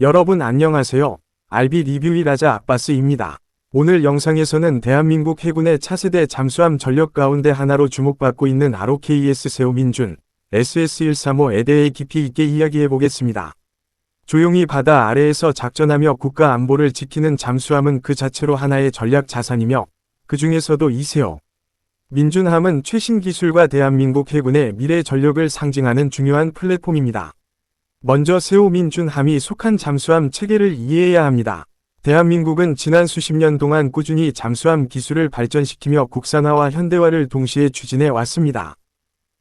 여러분 안녕하세요. 알비 리뷰이 라자 아바스입니다. 오늘 영상에서는 대한민국 해군의 차세대 잠수함 전력 가운데 하나로 주목받고 있는 ROKS 세오민준 SS-135에 대해 깊이 있게 이야기해 보겠습니다. 조용히 바다 아래에서 작전하며 국가 안보를 지키는 잠수함은 그 자체로 하나의 전략 자산이며 그 중에서도 이세오 민준함은 최신 기술과 대한민국 해군의 미래 전력을 상징하는 중요한 플랫폼입니다. 먼저 세오민준함이 속한 잠수함 체계를 이해해야 합니다. 대한민국은 지난 수십 년 동안 꾸준히 잠수함 기술을 발전시키며 국산화와 현대화를 동시에 추진해 왔습니다.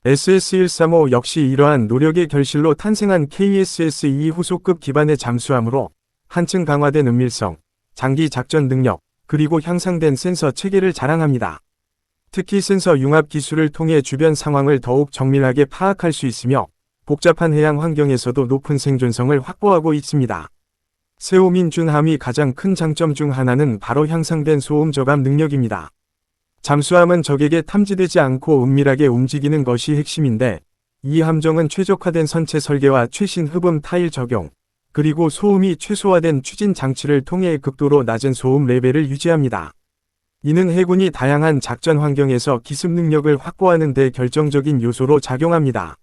SS-135 역시 이러한 노력의 결실로 탄생한 KSS-2 후속급 기반의 잠수함으로 한층 강화된 은밀성, 장기 작전 능력, 그리고 향상된 센서 체계를 자랑합니다. 특히 센서 융합 기술을 통해 주변 상황을 더욱 정밀하게 파악할 수 있으며 복잡한 해양 환경에서도 높은 생존성을 확보하고 있습니다. 세오민 준함이 가장 큰 장점 중 하나는 바로 향상된 소음 저감 능력입니다. 잠수함은 적에게 탐지되지 않고 은밀하게 움직이는 것이 핵심인데 이 함정은 최적화된 선체 설계와 최신 흡음 타일 적용, 그리고 소음이 최소화된 추진 장치를 통해 극도로 낮은 소음 레벨을 유지합니다. 이는 해군이 다양한 작전 환경에서 기습 능력을 확보하는 데 결정적인 요소로 작용합니다.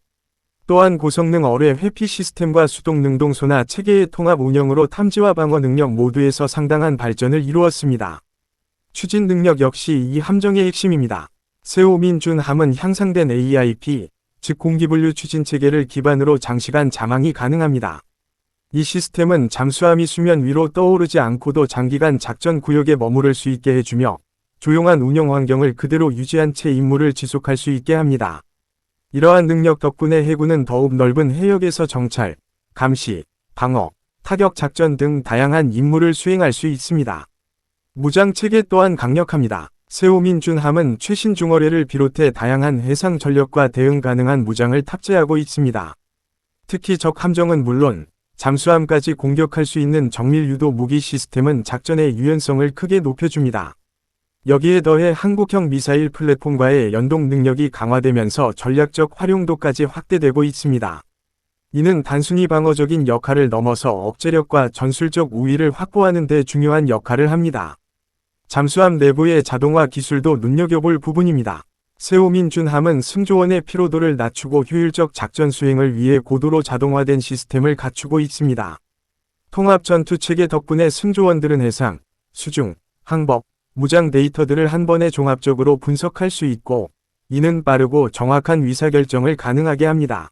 또한 고성능 어뢰 회피 시스템과 수동 능동 소나 체계의 통합 운영으로 탐지와 방어 능력 모두에서 상당한 발전을 이루었습니다. 추진 능력 역시 이 함정의 핵심입니다. 세오민준 함은 향상된 AIP, 즉 공기분류 추진 체계를 기반으로 장시간 자망이 가능합니다. 이 시스템은 잠수함이 수면 위로 떠오르지 않고도 장기간 작전 구역에 머무를 수 있게 해주며 조용한 운영 환경을 그대로 유지한 채 임무를 지속할 수 있게 합니다. 이러한 능력 덕분에 해군은 더욱 넓은 해역에서 정찰, 감시, 방어, 타격 작전 등 다양한 임무를 수행할 수 있습니다. 무장 체계 또한 강력합니다. 세오민준함은 최신 중어뢰를 비롯해 다양한 해상 전력과 대응 가능한 무장을 탑재하고 있습니다. 특히 적 함정은 물론 잠수함까지 공격할 수 있는 정밀 유도 무기 시스템은 작전의 유연성을 크게 높여줍니다. 여기에 더해 한국형 미사일 플랫폼과의 연동 능력이 강화되면서 전략적 활용도까지 확대되고 있습니다. 이는 단순히 방어적인 역할을 넘어서 억제력과 전술적 우위를 확보하는 데 중요한 역할을 합니다. 잠수함 내부의 자동화 기술도 눈여겨볼 부분입니다. 세오민 준함은 승조원의 피로도를 낮추고 효율적 작전 수행을 위해 고도로 자동화된 시스템을 갖추고 있습니다. 통합 전투 체계 덕분에 승조원들은 해상, 수중, 항법, 무장 데이터들을 한 번에 종합적으로 분석할 수 있고, 이는 빠르고 정확한 의사결정을 가능하게 합니다.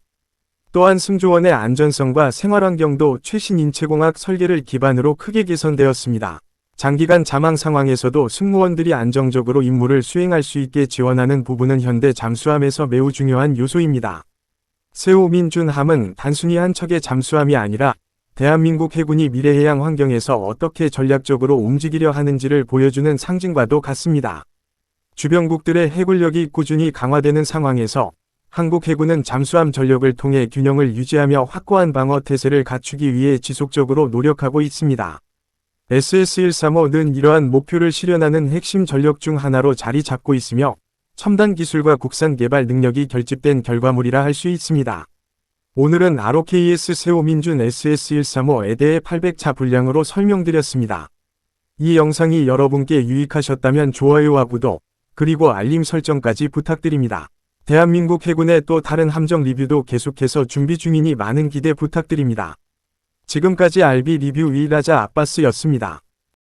또한 승조원의 안전성과 생활환경도 최신 인체공학 설계를 기반으로 크게 개선되었습니다. 장기간 자망 상황에서도 승무원들이 안정적으로 임무를 수행할 수 있게 지원하는 부분은 현대 잠수함에서 매우 중요한 요소입니다. 세오민준함은 단순히 한 척의 잠수함이 아니라 대한민국 해군이 미래해양 환경에서 어떻게 전략적으로 움직이려 하는지를 보여주는 상징과도 같습니다. 주변국들의 해군력이 꾸준히 강화되는 상황에서 한국 해군은 잠수함 전력을 통해 균형을 유지하며 확고한 방어 태세를 갖추기 위해 지속적으로 노력하고 있습니다. SS-135는 이러한 목표를 실현하는 핵심 전력 중 하나로 자리 잡고 있으며 첨단 기술과 국산 개발 능력이 결집된 결과물이라 할 수 있습니다. 오늘은 ROKS 세오민준 SS-135에 대해 800차 분량으로 설명드렸습니다. 이 영상이 여러분께 유익하셨다면 좋아요와 구독, 그리고 알림 설정까지 부탁드립니다. 대한민국 해군의 또 다른 함정 리뷰도 계속해서 준비 중이니 많은 기대 부탁드립니다. 지금까지 알비 리뷰 위라자 아바스였습니다.